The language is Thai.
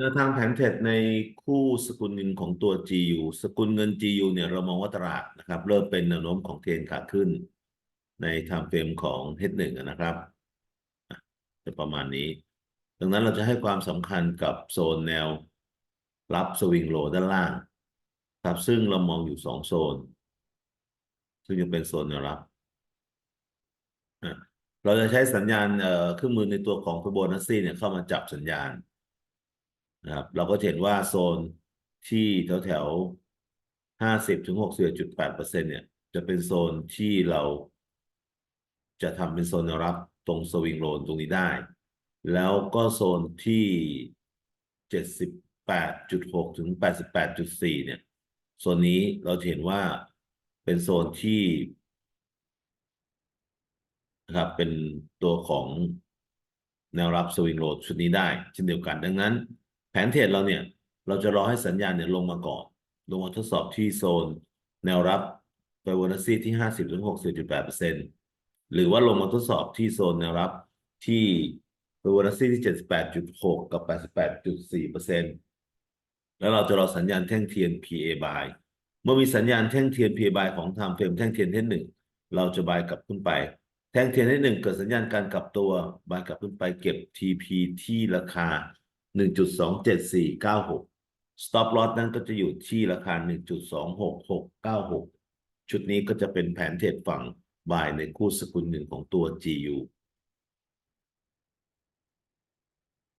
แนวทางแผนเทรดในคู่สกุลเงินของตัว GU สกุลเงิน GU เนี่ยเรามองว่าตลาดนะครับเริ่มเป็นแนวโน้มของเทรนขาขึ้น ในไทม์เฟรมของ H1 นะครับจะประมาณนี้ ดังนั้นเราจะให้ความสำคัญกับโซนแนวรับสวิงโลด้านล่าง ครับซึ่งเรามองอยู่สองโซน ซึ่งจะเป็นโซนแนวรับเราจะใช้สัญญาณเครื่องมือในตัวของ Fibonacci เนี่ยเข้ามาจับสัญญาณ นะครับ เราก็เห็นว่าโซนที่แถวแถวห้าสิบถึงหกสิบจุดแปดเปอร์เซ็นเนี่ย จะเป็นโซนที่เราจะทำเป็นโซนแนวรับตรงสวิงโลนตรงนี้ได้ แล้วก็โซนที่เจ็ดสิบแปดจุดหกถึงแปดสิบแปดจุดสี่เนี่ย โซนนี้เราเห็นว่าเป็นโซนที่นะครับเป็นตัวของแนวรับสวิงโลดชุดนี้ได้ เช่นเดียวกันดังนั้น แผนเทรดเราเนี่ย เราจะรอให้สัญญาณเนี่ยลงมาก่อน ลงมาทดสอบที่โซน แนวรับไฟโบนัสซีที่ห้าสิบถึงหกสิบจุดแปดเปอร์เซ็นต์หรือว่าลงมาทดสอบที่โซนแนวรับที่ไฟโบนัสซีที่เจ็ดสิบแปดจุดหกกับแปดสิบแปดจุดสี่เปอร์เซ็นต์แล้วเราจะรอสัญญาณแท่งเทียน PA buy เมื่อมีสัญญาณแท่งเทียน PA buy ของ time frame แท่งเทียนเท่นหนึ่งเราจะ buy กลับขึ้นไปแท่งเทียนที่หนึ่งเกิดสัญญาณการกลับตัว buy กลับขึ้นไปเก็บ TP ที่ราคา 1.27496 stop loss นั้นก็จะอยู่ที่ราคา 1.26696 ชุดนี้ก็จะเป็นแผนเทรดฝั่งบ่ายในคู่สกุลหนึ่งของตัว GU